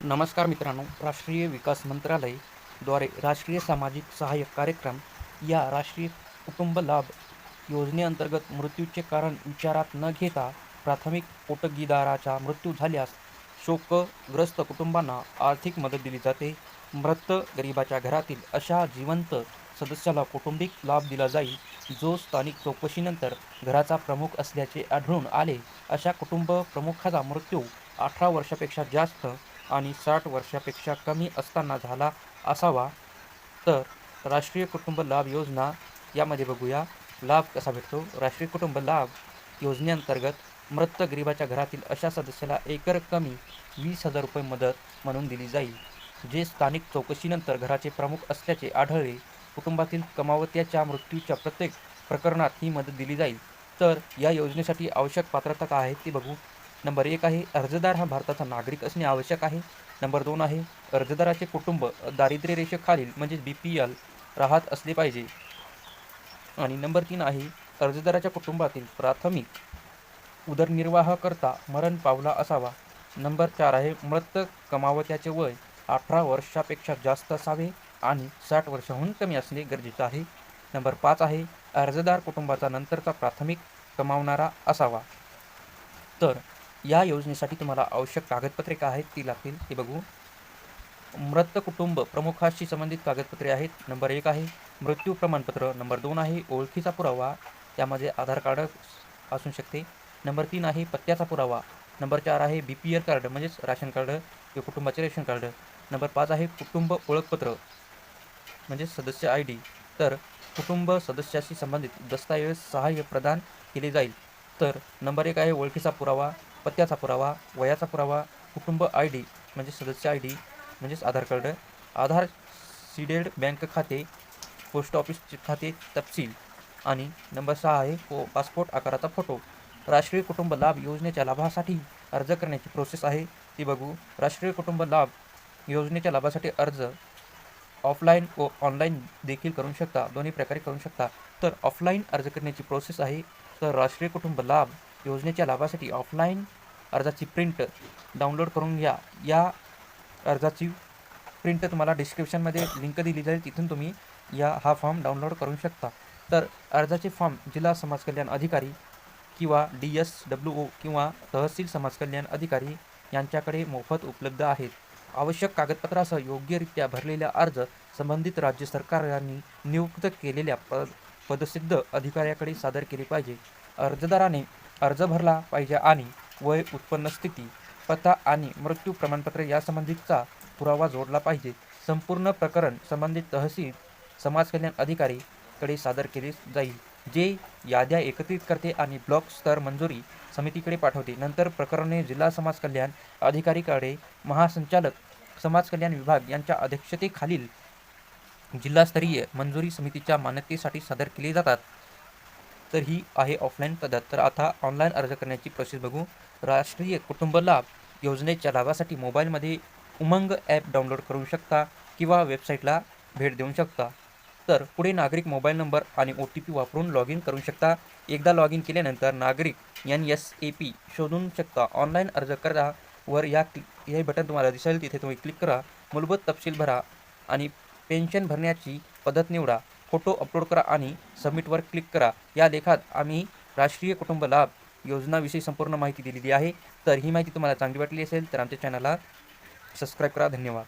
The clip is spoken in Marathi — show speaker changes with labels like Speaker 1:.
Speaker 1: नमस्कार मित्रांनो राष्ट्रीय विकास मंत्रालयद्वारे राष्ट्रीय सामाजिक सहाय्य कार्यक्रम या राष्ट्रीय कुटुंब लाभ योजनेअंतर्गत मृत्यूचे कारण विचारात न घेता प्राथमिक पोटगीदाराचा मृत्यू झाल्यास शोकग्रस्त कुटुंबांना आर्थिक मदत दिली जाते. मृत गरिबाच्या घरातील अशा जिवंत सदस्याला कौटुंबिक लाभ दिला जाईल जो स्थानिक चौकशीनंतर घराचा प्रमुख असल्याचे आढळून आले. अशा कुटुंब प्रमुखाचा मृत्यू अठरा वर्षापेक्षा जास्त आणि साठ वर्षापेक्षा कमी असताना झाला असावा. तर राष्ट्रीय कुटुंब लाभ योजना यामध्ये बघूया. लाभ कसा भेटतो? राष्ट्रीय कुटुंब लाभ योजनेअंतर्गत मृत गरिबाच्या घरातील अशा सदस्याला एकर कमी वीस हजार रुपये मदत म्हणून दिली जाईल जे स्थानिक चौकशीनंतर घराचे प्रमुख असल्याचे आढळले. कुटुंबातील कमावत्याच्या मृत्यूच्या प्रत्येक प्रकरणात ही मदत दिली जाईल. तर या योजनेसाठी आवश्यक पात्रता काय आहे ते बघू. नंबर एक आहे अर्जदार हा भारताचा नागरिक असणे आवश्यक आहे. नंबर दोन आहे अर्जदाराचे कुटुंब दारिद्र्य रेषेखालील म्हणजेच बी पी एल राहत असले पाहिजे. आणि नंबर तीन आहे अर्जदाराच्या कुटुंबातील प्राथमिक उदरनिर्वाहाकरता मरण पावला असावा. नंबर चार आहे मृत कमावत्याचे वय अठरा वर्षापेक्षा जास्त असावे आणि साठ वर्षाहून कमी असणे गरजेचे आहे. नंबर पाच आहे अर्जदार कुटुंबाचा नंतरचा प्राथमिक कमावणारा असावा. तर या योजनेसाठी तुम्हाला आवश्यक कागदपत्रे काय आहेत ती लागतील. ते बघू. मृत कुटुंब प्रमुखाशी संबंधित कागदपत्रे आहेत. नंबर एक आहे मृत्यू प्रमाणपत्र. नंबर दोन आहे ओळखीचा पुरावा. त्यामध्ये आधार कार्ड असू शकते. नंबर तीन आहे पत्त्याचा पुरावा. नंबर चार आहे बी पी एल कार्ड म्हणजेच राशन कार्ड किंवा कुटुंबाचे रेशन कार्ड. नंबर पाच आहे कुटुंब ओळखपत्र म्हणजे सदस्य आय डी. तर कुटुंब सदस्याशी संबंधित दस्तऐवज सहाय्य प्रदान केले जाईल. तर नंबर एक आहे ओळखीचा पुरावा. पत्त्याचा पुरावा वयाचा पुरावा कुटुंब आय डी म्हणजे सदस्य आय डी म्हणजेच Aadhaar card Aadhaar seeded bank खाते पोस्ट ऑफिस खाते तपशील आणि नंबर सहा आहे पो पासपोर्ट आकाराचा फोटो. राष्ट्रीय कुटुंब लाभ योजनेच्या लाभासाठी अर्ज करण्याची प्रोसेस आहे. ती बघू. राष्ट्रीय कुटुंब लाभ योजनेच्या लाभासाठी अर्ज ऑफलाईन व ऑनलाईन देखील करू शकता. दोन्ही प्रकारे करू शकता. तर ऑफलाईन अर्ज करण्याची प्रोसेस आहे. तर राष्ट्रीय कुटुंब लाभ योजनेच्या लाभासाठी ऑफलाईन अर्जाची प्रिंट डाउनलोड करून घ्या. या अर्जाची प्रिंट तुम्हाला डिस्क्रिप्शनमध्ये लिंक दिली जाईल. तिथून तुम्ही या हा फॉर्म डाउनलोड करू शकता. तर अर्जाचे फॉर्म जिल्हा समाज कल्याण अधिकारी किंवा डी एस डब्ल्यू ओ किंवा तहसील समाज कल्याण अधिकारी यांच्याकडे मोफत उपलब्ध आहेत. आवश्यक कागदपत्रासह योग्यरित्या भरलेला अर्ज संबंधित राज्य सरकारांनी नियुक्त केलेल्या प पदसिद्ध अधिकाऱ्याकडे सादर केले पाहिजे. अर्जदाराने अर्ज भरला पाहिजे आणि वय उत्पन्न स्थिती पत्ता आणि मृत्यू प्रमाणपत्र यासंबंधीचा पुरावा जोडला पाहिजे. संपूर्ण प्रकरण संबंधित तहसील समाज कल्याण अधिकारीकडे सादर केले जाईल जे याद्या एकत्रित करते आणि ब्लॉक स्तर मंजुरी समितीकडे पाठवते. नंतर प्रकरणे जिल्हा समाज कल्याण अधिकारीकडे महासंचालक समाज कल्याण विभाग यांच्या अध्यक्षतेखालील जिल्हास्तरीय मंजुरी समितीच्या मान्यतेसाठी सादर केले जातात. तर ही आहे ऑफलाईन पद्धत तर आता ऑनलाईन अर्ज करण्याची प्रोसेस बघू. राष्ट्रीय कुटुंब लाभ योजनेच्या लाभासाठी मोबाईलमध्ये उमंग ॲप डाउनलोड करू शकता किंवा वेबसाईटला भेट देऊ शकता. तर पुढे नागरिक मोबाईल नंबर आणि ओ टी पी वापरून लॉग इन करू शकता. एकदा लॉग इन केल्यानंतर नागरिक एन एस ए पी शोधून शकता. ऑनलाईन अर्ज करा. वर या क्लिक हे बटन तुम्हाला दिसेल. तिथे तुम्ही क्लिक करा. मूलभूत तपशील भरा आणि पेन्शन भरण्याची पद्धत निवडा. फोटो अपलोड करा आणि सबमिटवर क्लिक करा. या लेखात आम्ही राष्ट्रीय कुटुंब लाभ योजनाविषयी संपूर्ण माहिती दिलेली आहे. तर ही माहिती तुम्हाला चांगली वाटली असेल तर आमच्या चॅनलला सबस्क्राईब करा. धन्यवाद.